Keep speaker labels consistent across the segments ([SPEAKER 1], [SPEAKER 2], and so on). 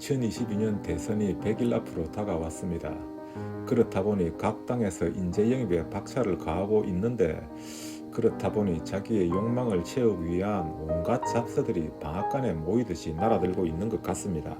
[SPEAKER 1] 2022년 대선이 100일 앞으로 다가왔습니다. 그렇다 보니 각 당에서 인재 영입에 박차를 가하고 있는데 그렇다 보니 자기의 욕망을 채우기 위한 온갖 잡서들이 방앗간에 모이듯이 날아들고 있는 것 같습니다.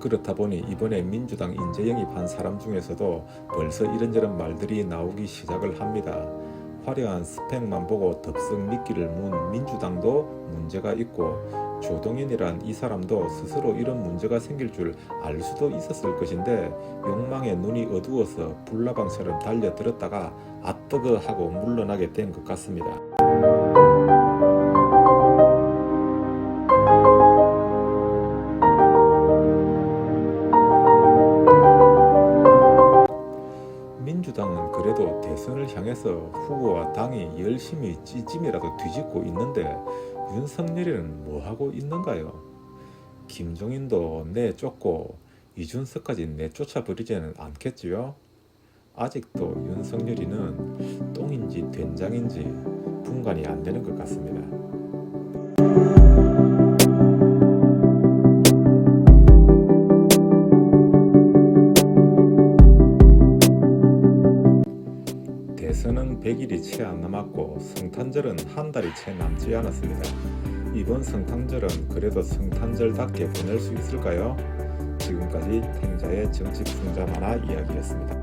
[SPEAKER 1] 그렇다 보니 이번에 민주당 인재 영입한 사람 중에서도 벌써 이런저런 말들이 나오기 시작을 합니다. 화려한 스펙만 보고 덥석 미끼를 문 민주당도 문제가 있고 조동현이란 이 사람도 스스로 이런 문제가 생길 줄 알 수도 있었을 것인데 욕망에 눈이 어두워서 불나방처럼 달려들었다가 아뜨거 하고 물러나게 된 것 같습니다. 민주당은 그래도 대선을 향해서 후보와 당이 열심히 찌짐이라도 뒤집고 있는데 윤석열이는 뭐 하고 있는가요? 김종인도 내쫓고 이준석까지 내쫓아 버리지는 않겠지요? 아직도 윤석열이는 똥인지 된장인지 분간이 안 되는 것 같습니다. 대선은 100일이 채 안 남았고 성탄절은 한 달이 채 남지 않았습니다. 이번 성탄절은 그래도 성탄절답게 보낼 수 있을까요? 지금까지 탱자의 정치 풍자 만화 이야기였습니다.